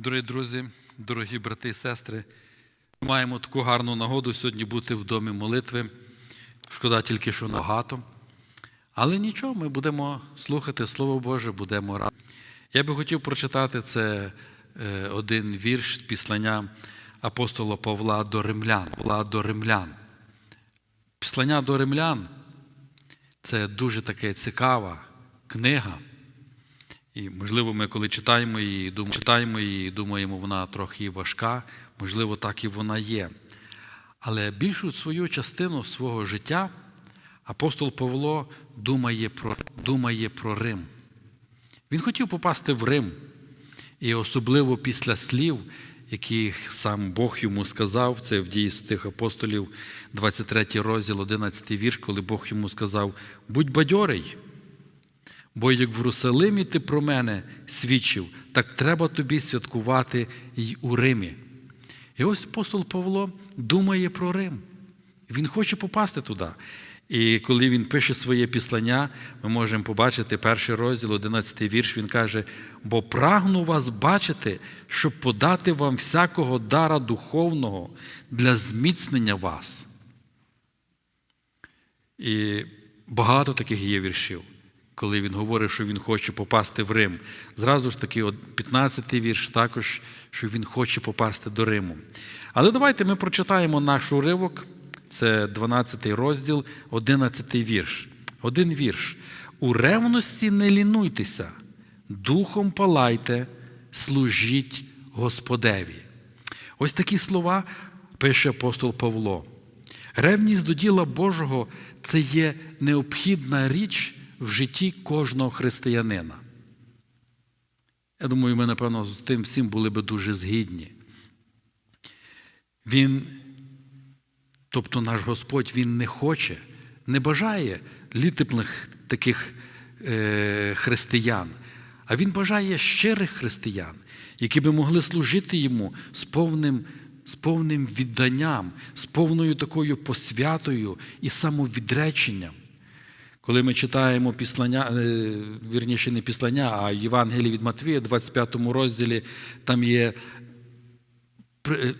Дорогі друзі, дорогі брати і сестри, ми маємо таку гарну нагоду сьогодні бути в домі молитви. Шкода тільки, що багато. Але нічого, ми будемо слухати Слово Боже, будемо раді. Я би хотів прочитати це е, один вірш з післання апостола Павла до римлян. Павла до римлян. Післання до римлян це дуже така цікава книга. І, можливо, ми коли читаємо її, думаємо, читаємо її, думаємо, вона трохи важка, можливо, так і вона є. Але більшу свою частину свого життя апостол Павло думає про, думає про Рим. Він хотів попасти в Рим, і особливо після слів, які сам Бог йому сказав, це в дії тих апостолів, 23 розділ, 11 вірш, коли Бог йому сказав: будь бадьорий. Бо як в Єрусалимі ти про мене свідчив, так треба тобі святкувати й у Римі. І ось апостол Павло думає про Рим. Він хоче попасти туди. І коли він пише своє післання, ми можемо побачити перший розділ, 11 вірш, він каже: бо прагну вас бачити, щоб подати вам всякого дара духовного для зміцнення вас. І багато таких є віршів коли він говорить, що він хоче попасти в Рим. Зразу ж таки, 15-й вірш, також, що він хоче попасти до Риму. Але давайте ми прочитаємо наш уривок, це 12-й розділ, 11-й вірш. Один вірш. У ревності не лінуйтеся, духом палайте, служіть Господеві. Ось такі слова пише апостол Павло. Ревність до діла Божого це є необхідна річ в житті кожного християнина. Я думаю, ми, напевно, з тим всім були би дуже згідні. Він, тобто наш Господь, Він не хоче, не бажає літепних таких е, християн, а Він бажає щирих християн, які би могли служити йому з повним. З повним відданням, з повною такою посвятою і самовідреченням. Коли ми читаємо післання, вірніше не післання, а Євангелії від Матвія, 25 розділі, там є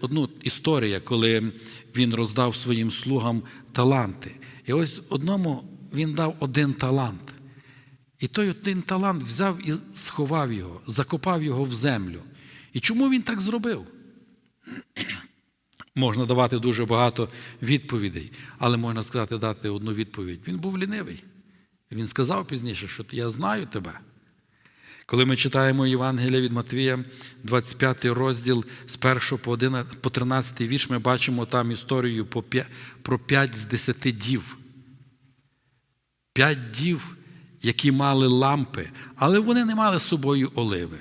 одну історія, коли він роздав своїм слугам таланти. І ось одному він дав один талант. І той один талант взяв і сховав його, закопав його в землю. І чому він так зробив? Можна давати дуже багато відповідей, але можна сказати, дати одну відповідь. Він був лінивий. Він сказав пізніше, що я знаю тебе. Коли ми читаємо Євангелія від Матвія, 25 розділ з 1 по 13 вірш, ми бачимо там історію про 5 з 10 дів. П'ять дів, які мали лампи, але вони не мали з собою оливи.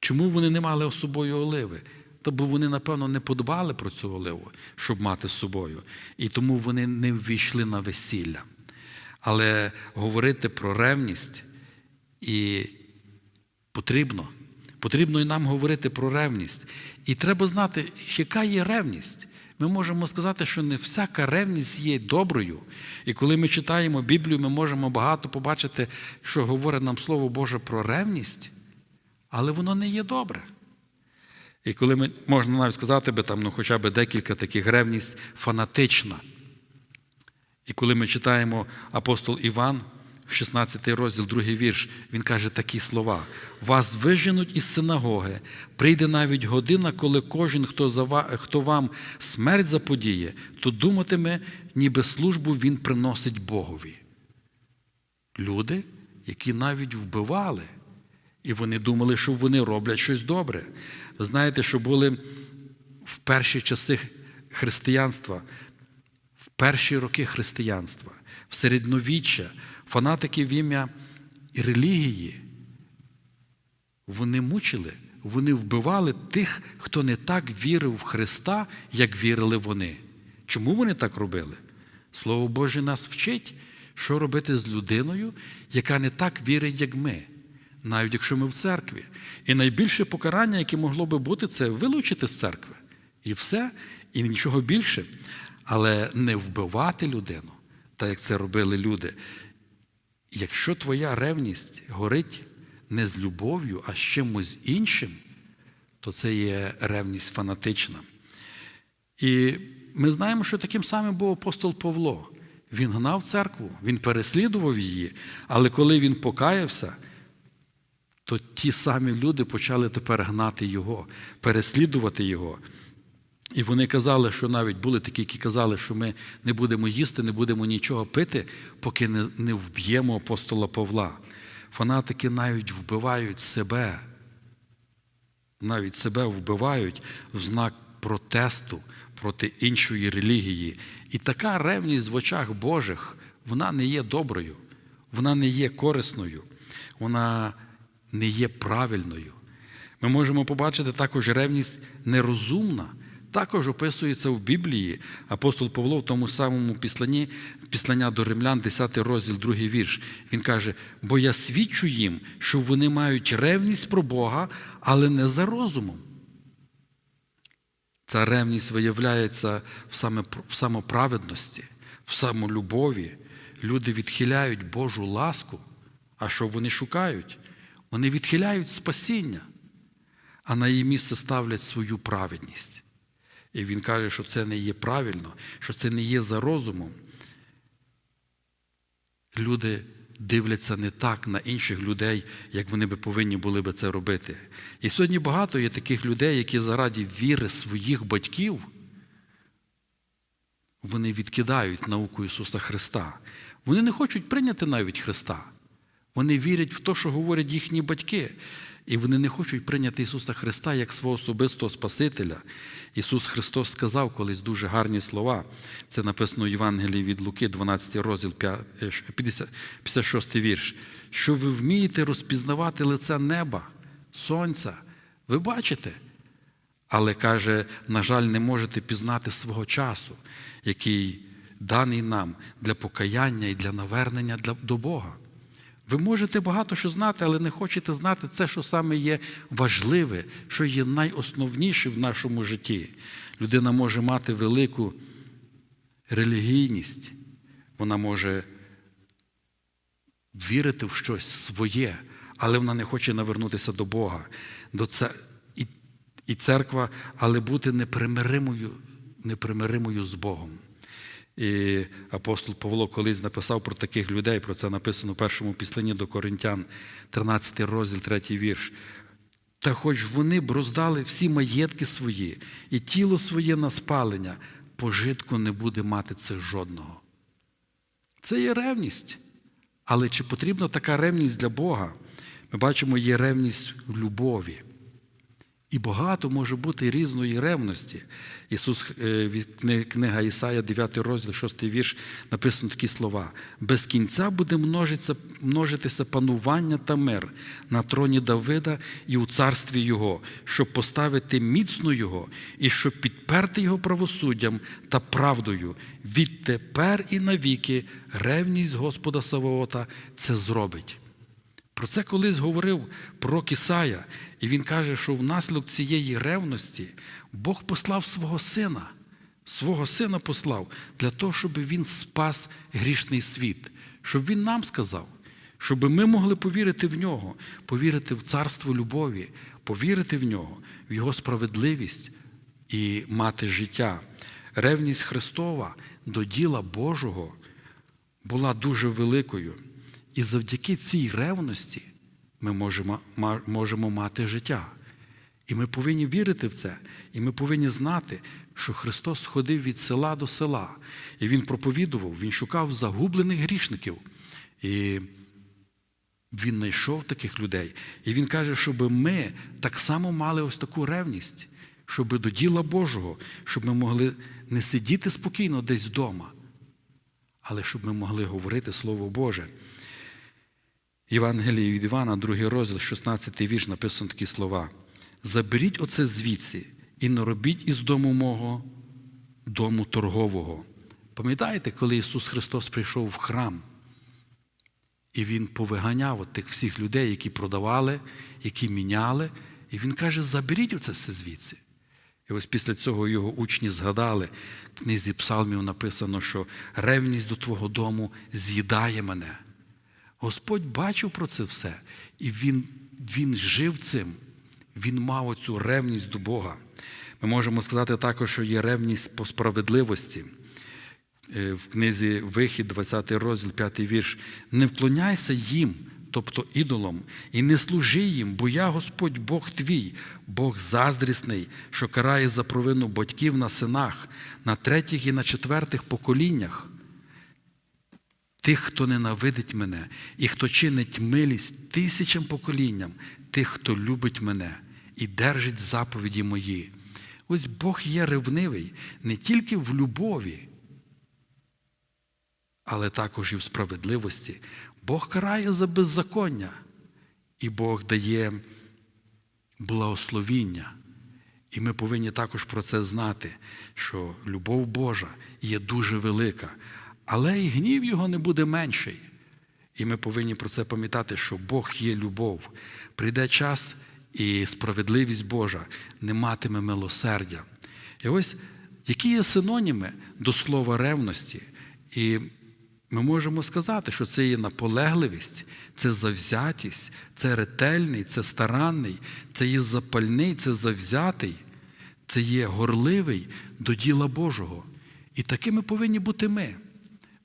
Чому вони не мали з собою оливи? Та бо вони, напевно, не подбали про цю оливу, щоб мати з собою. І тому вони не ввійшли на весілля. Але говорити про ревність і потрібно. Потрібно і нам говорити про ревність. І треба знати, яка є ревність. Ми можемо сказати, що не всяка ревність є доброю. І коли ми читаємо Біблію, ми можемо багато побачити, що говорить нам Слово Боже про ревність, але воно не є добре. І коли ми можна навіть сказати би там, ну, хоча б декілька таких ревність фанатична. І коли ми читаємо апостол Іван, 16 розділ, другий вірш, він каже такі слова: Вас виженуть із синагоги, прийде навіть година, коли кожен, хто за вас, хто вам смерть заподіє, то думатиме, ніби службу він приносить Богові. Люди, які навіть вбивали, і вони думали, що вони роблять щось добре. Ви знаєте, що були в перші часи християнства в перші роки християнства, в середньовіччя, фанатики в ім'я релігії, вони мучили, вони вбивали тих, хто не так вірив в Христа, як вірили вони. Чому вони так робили? Слово Боже нас вчить, що робити з людиною, яка не так вірить, як ми, навіть якщо ми в церкві. І найбільше покарання, яке могло би бути, це вилучити з церкви. І все, і нічого більше але не вбивати людину, так як це робили люди. Якщо твоя ревність горить не з любов'ю, а з чимось іншим, то це є ревність фанатична. І ми знаємо, що таким самим був апостол Павло. Він гнав церкву, він переслідував її, але коли він покаявся, то ті самі люди почали тепер гнати його, переслідувати його. І вони казали, що навіть були такі, які казали, що ми не будемо їсти, не будемо нічого пити, поки не, не вб'ємо апостола Павла. Фанатики навіть вбивають себе, навіть себе вбивають в знак протесту проти іншої релігії. І така ревність в очах Божих, вона не є доброю, вона не є корисною, вона не є правильною. Ми можемо побачити також ревність нерозумна. Також описується в Біблії апостол Павло в тому самому післанні, післання до римлян, 10 розділ, 2 вірш. Він каже: бо я свідчу їм, що вони мають ревність про Бога, але не за розумом. Ця ревність виявляється в, саме, в самоправедності, в самолюбові. Люди відхиляють Божу ласку. А що вони шукають? Вони відхиляють спасіння, а на її місце ставлять свою праведність. І він каже, що це не є правильно, що це не є за розумом. Люди дивляться не так на інших людей, як вони би повинні були би це робити. І сьогодні багато є таких людей, які заради віри своїх батьків вони відкидають науку Ісуса Христа. Вони не хочуть прийняти навіть Христа. Вони вірять в те, що говорять їхні батьки. І вони не хочуть прийняти Ісуса Христа як свого особистого Спасителя. Ісус Христос сказав колись дуже гарні слова. Це написано в Євангелії від Луки, 12 розділ, 56 вірш. Що ви вмієте розпізнавати лице неба, сонця. Ви бачите? Але каже, на жаль, не можете пізнати свого часу, який даний нам для покаяння і для навернення до Бога. Ви можете багато що знати, але не хочете знати це, що саме є важливе, що є найосновніше в нашому житті. Людина може мати велику релігійність, вона може вірити в щось своє, але вона не хоче навернутися до Бога, до і церква, але бути непримиримою, непримиримою з Богом. І апостол Павло колись написав про таких людей, про це написано в першому післанні до Коринтян, 13 розділ, 3 вірш. Та хоч вони б роздали всі маєтки свої і тіло своє на спалення, пожитку не буде мати це жодного. Це є ревність. Але чи потрібна така ревність для Бога? Ми бачимо, є ревність в любові. І багато може бути різної ревності. Ісус, книга Ісая, 9 розділ, 6 вірш, написано такі слова: без кінця буде множитися, множитися панування та мир на троні Давида і у царстві Його, щоб поставити міцно Його і щоб підперти Його правосуддям та правдою. Відтепер і навіки ревність Господа Савоота це зробить. Про це колись говорив пророк Ісая, і він каже, що внаслідок цієї ревності Бог послав свого сина, свого сина послав для того, щоб він спас грішний світ, щоб він нам сказав, щоб ми могли повірити в нього, повірити в царство любові, повірити в нього, в Його справедливість і мати життя. Ревність Христова до діла Божого була дуже великою. І завдяки цій ревності ми можемо, можемо мати життя. І ми повинні вірити в це. І ми повинні знати, що Христос ходив від села до села. І Він проповідував, Він шукав загублених грішників. І Він знайшов таких людей. І Він каже, щоб ми так само мали ось таку ревність, щоб до діла Божого, щоб ми могли не сидіти спокійно десь вдома, але щоб ми могли говорити Слово Боже. Євангелії від Івана, другий розділ, 16 вірш, написано такі слова. Заберіть оце звідси і не робіть із дому мого дому торгового. Пам'ятаєте, коли Ісус Христос прийшов в храм, і Він повиганяв от тих всіх людей, які продавали, які міняли, і Він каже, заберіть оце все звідси. І ось після цього його учні згадали, в книзі Псалмів написано, що ревність до Твого дому з'їдає мене. Господь бачив про це все, і Він він жив цим. Він мав оцю ревність до Бога. Ми можемо сказати також, що є ревність по справедливості. Е, В книзі Вихід, 20 розділ, 5 вірш. Не вклоняйся їм, тобто ідолам, і не служи їм, бо я Господь Бог твій, Бог заздрісний, що карає за провину батьків на синах, на третіх і на четвертих поколіннях. Тих, хто ненавидить мене, і хто чинить милість тисячам поколінням, тих, хто любить мене і держить заповіді мої. Ось Бог є ревнивий не тільки в любові, але також і в справедливості. Бог карає за беззаконня, і Бог дає благословіння. І ми повинні також про це знати, що любов Божа є дуже велика, але і гнів його не буде менший. І ми повинні про це пам'ятати, що Бог є любов. Прийде час, і справедливість Божа не матиме милосердя. І ось які є синоніми до слова ревності. І ми можемо сказати, що це є наполегливість, це завзятість, це ретельний, це старанний, це є запальний, це завзятий, це є горливий до діла Божого. І такими повинні бути ми.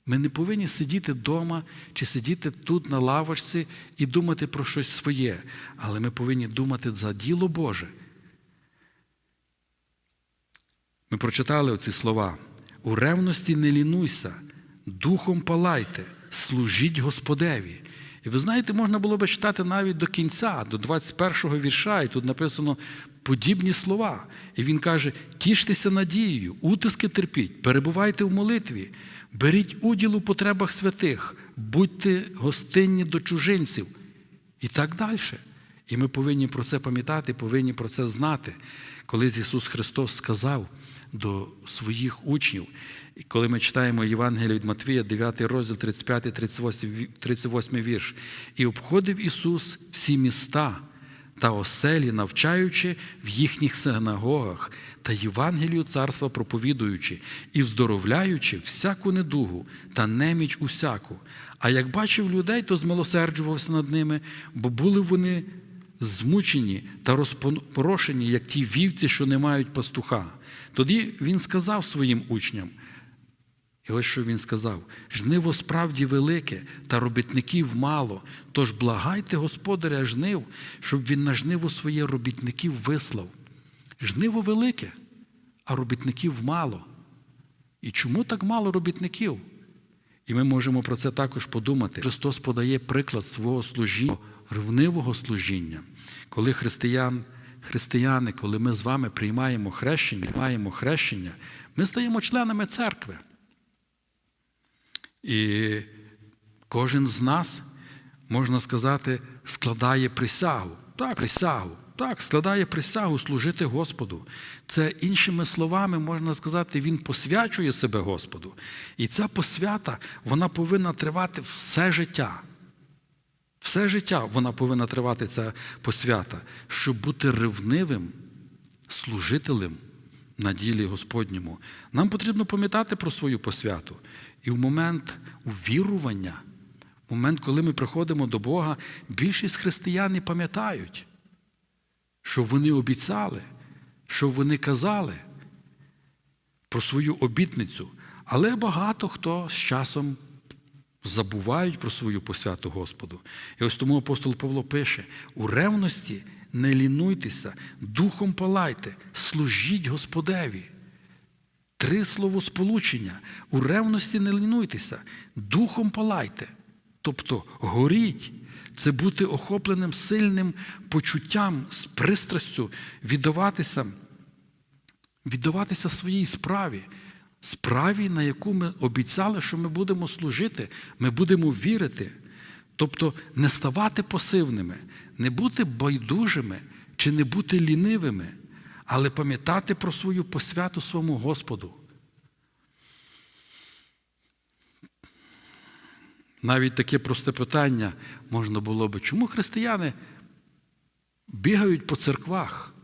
Ми не повинні сидіти вдома чи сидіти тут на лавочці і думати про щось своє, але ми повинні думати за діло Боже. Ми прочитали оці слова. У ревності не лінуйся, духом палайте, служіть Господеві. І ви знаєте, можна було би читати навіть до кінця, до 21-го вірша, і тут написано подібні слова. І він каже: тіштеся надією, утиски терпіть, перебувайте в молитві, беріть уділ у потребах святих, будьте гостинні до чужинців і так далі. І ми повинні про це пам'ятати, повинні про це знати. Коли Ісус Христос сказав до своїх учнів, і коли ми читаємо Євангелія від Матвія, 9 розділ, 35, 38, 38 вірш, і обходив Ісус всі міста та оселі, навчаючи в їхніх синагогах та Євангелію царства проповідуючи і вздоровляючи всяку недугу та неміч усяку. А як бачив людей, то змилосерджувався над ними, бо були вони змучені та розпорошені, як ті вівці, що не мають пастуха. Тоді він сказав своїм учням. І ось що він сказав: жниво справді велике, та робітників мало. Тож благайте господаря жнив, щоб він на жниво своє робітників вислав. Жниво велике, а робітників мало. І чому так мало робітників? І ми можемо про це також подумати. Христос подає приклад свого служіння, ревнивого служіння, коли християн, християни, коли ми з вами приймаємо хрещення, приймаємо хрещення, ми стаємо членами церкви. І кожен з нас, можна сказати, складає присягу. Так, присягу. Так, складає присягу служити Господу. Це іншими словами, можна сказати, він посвячує себе Господу. І ця посвята, вона повинна тривати все життя. Все життя вона повинна тривати ця посвята, щоб бути ревнивим служителем на ділі Господньому. Нам потрібно пам'ятати про свою посвяту. І в момент увірування, в момент, коли ми приходимо до Бога, більшість християн не пам'ятають, що вони обіцяли, що вони казали про свою обітницю. Але багато хто з часом забувають про свою посвяту Господу. І ось тому апостол Павло пише: у ревності не лінуйтеся, духом палайте, служіть Господеві. Три словосполучення. У ревності не лінуйтеся, духом палайте. Тобто горіть. Це бути охопленим сильним почуттям, з пристрастю, віддаватися, віддаватися своїй справі, справі, на яку ми обіцяли, що ми будемо служити, ми будемо вірити. Тобто не ставати пасивними, не бути байдужими чи не бути лінивими, але пам'ятати про свою посвяту своєму Господу. Навіть таке просте питання можна було би, чому християни бігають по церквах?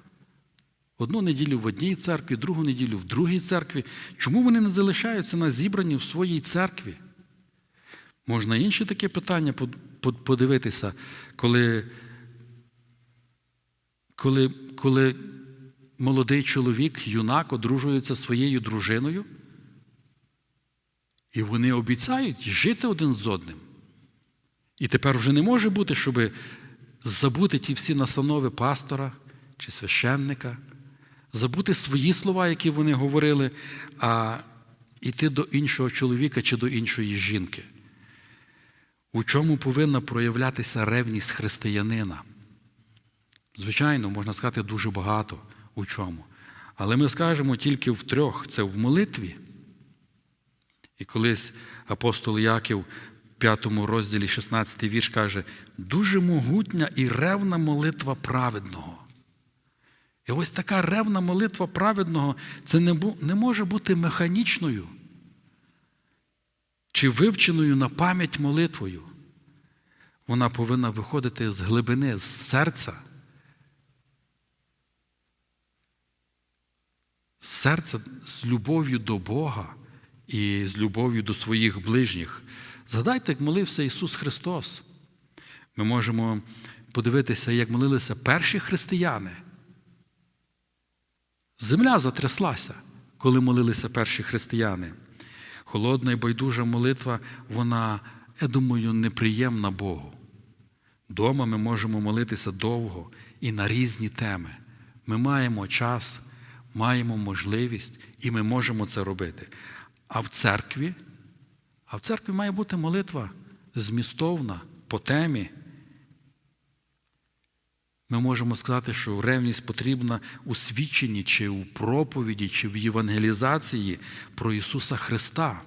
Одну неділю в одній церкві, другу неділю в другій церкві. Чому вони не залишаються на зібранні в своїй церкві? Можна інше таке питання подивитися, коли коли, коли молодий чоловік, юнак, одружується своєю дружиною, і вони обіцяють жити один з одним. І тепер вже не може бути, щоб забути ті всі настанови пастора чи священника, забути свої слова, які вони говорили, а йти до іншого чоловіка чи до іншої жінки. У чому повинна проявлятися ревність християнина? Звичайно, можна сказати дуже багато у чому. Але ми скажемо тільки в трьох: це в молитві. І колись апостол Яків в 5 розділі 16 вірш каже, дуже могутня і ревна молитва праведного. І ось така ревна молитва праведного це не, бу, не може бути механічною чи вивченою на пам'ять молитвою. Вона повинна виходити з глибини, з серця. З серця з любов'ю до Бога і з любов'ю до своїх ближніх. Згадайте, як молився Ісус Христос. Ми можемо подивитися, як молилися перші християни. Земля затряслася, коли молилися перші християни. Холодна і байдужа молитва, вона, я думаю, неприємна Богу. Дома ми можемо молитися довго і на різні теми. Ми маємо час, маємо можливість, і ми можемо це робити. А в церкві, а в церкві має бути молитва змістовна, по темі. Ми можемо сказати, що ревність потрібна у свідченні, чи у проповіді, чи в євангелізації про Ісуса Христа.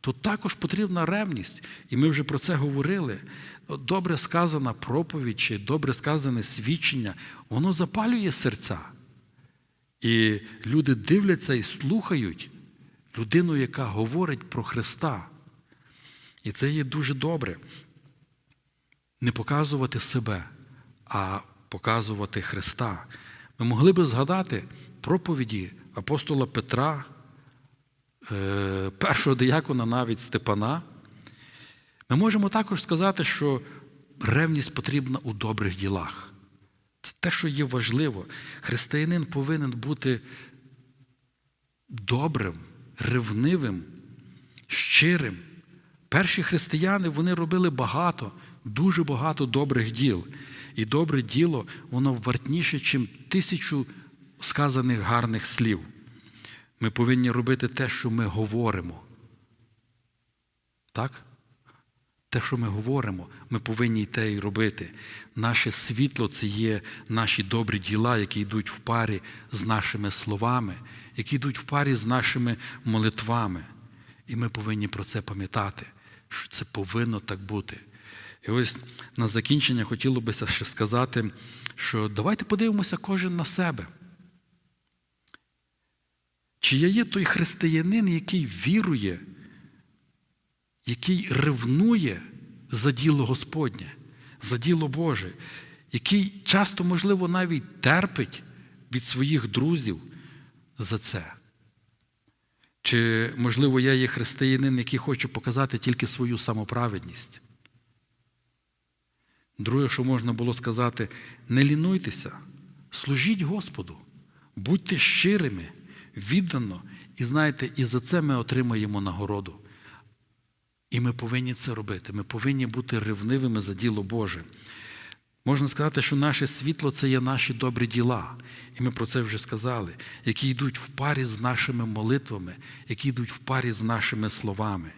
Тут також потрібна ревність, і ми вже про це говорили. Добре сказана проповідь чи добре сказане свідчення, воно запалює серця. І люди дивляться і слухають людину, яка говорить про Христа. І це є дуже добре. Не показувати себе, а показувати Христа. Ми могли би згадати проповіді апостола Петра, е, першого диякона, навіть Степана. Ми можемо також сказати, що ревність потрібна у добрих ділах. Це те, що є важливо. Християнин повинен бути добрим, ревнивим, щирим. Перші християни вони робили багато, дуже багато добрих діл. І добре діло, воно вартніше, ніж тисячу сказаних гарних слів. Ми повинні робити те, що ми говоримо. Так? Те, що ми говоримо, ми повинні й те й робити. Наше світло це є наші добрі діла, які йдуть в парі з нашими словами, які йдуть в парі з нашими молитвами. І ми повинні про це пам'ятати, що це повинно так бути. І ось на закінчення хотіло би ще сказати, що давайте подивимося кожен на себе. Чи я є той християнин, який вірує, який ревнує за діло Господнє, за діло Боже, який часто, можливо, навіть терпить від своїх друзів за це? Чи, можливо, я є християнин, який хоче показати тільки свою самоправедність? Друге, що можна було сказати, не лінуйтеся, служіть Господу, будьте щирими, віддано, і знаєте, і за це ми отримаємо нагороду. І ми повинні це робити. Ми повинні бути ревнивими за діло Боже. Можна сказати, що наше світло це є наші добрі діла. І ми про це вже сказали, які йдуть в парі з нашими молитвами, які йдуть в парі з нашими словами.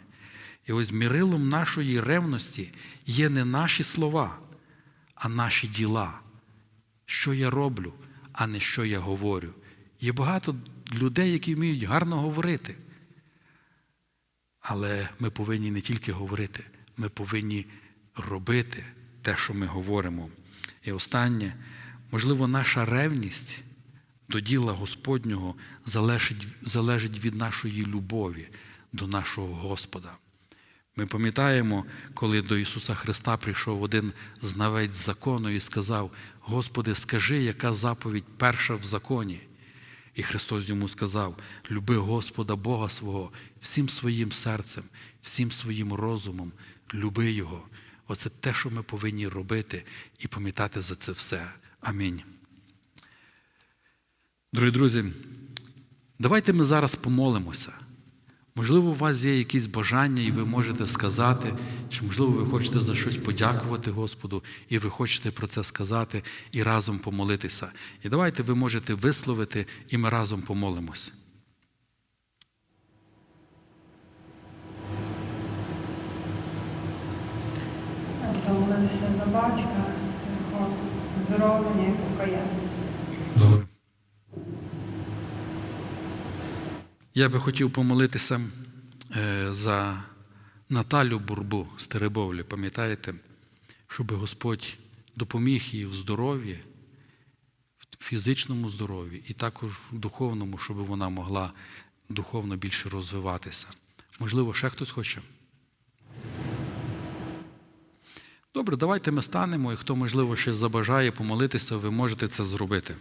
І ось мірилом нашої ревності є не наші слова, а наші діла. Що я роблю, а не що я говорю. Є багато людей, які вміють гарно говорити. Але ми повинні не тільки говорити, ми повинні робити те, що ми говоримо. І останнє, можливо, наша ревність до діла Господнього залежить, залежить від нашої любові до нашого Господа. Ми пам'ятаємо, коли до Ісуса Христа прийшов один знавець закону і сказав: Господи, скажи, яка заповідь перша в законі. І Христос йому сказав: Люби Господа Бога свого всім своїм серцем, всім своїм розумом, люби Його. Оце те, що ми повинні робити і пам'ятати за це все. Амінь. Дорогі друзі, давайте ми зараз помолимося. Можливо, у вас є якісь бажання, і ви можете сказати, чи, можливо, ви хочете за щось подякувати Господу, і ви хочете про це сказати і разом помолитися. І давайте ви можете висловити, і ми разом помолимось. Тобто молитися за батька, його здоровлення і покаяння. Добре. Я би хотів помолитися е, за Наталю Бурбу з Теребовлі, пам'ятаєте, щоб Господь допоміг їй в здоров'ї, в фізичному здоров'ї і також в духовному, щоб вона могла духовно більше розвиватися. Можливо, ще хтось хоче? Добре, давайте ми станемо, і хто, можливо, ще забажає помолитися, ви можете це зробити.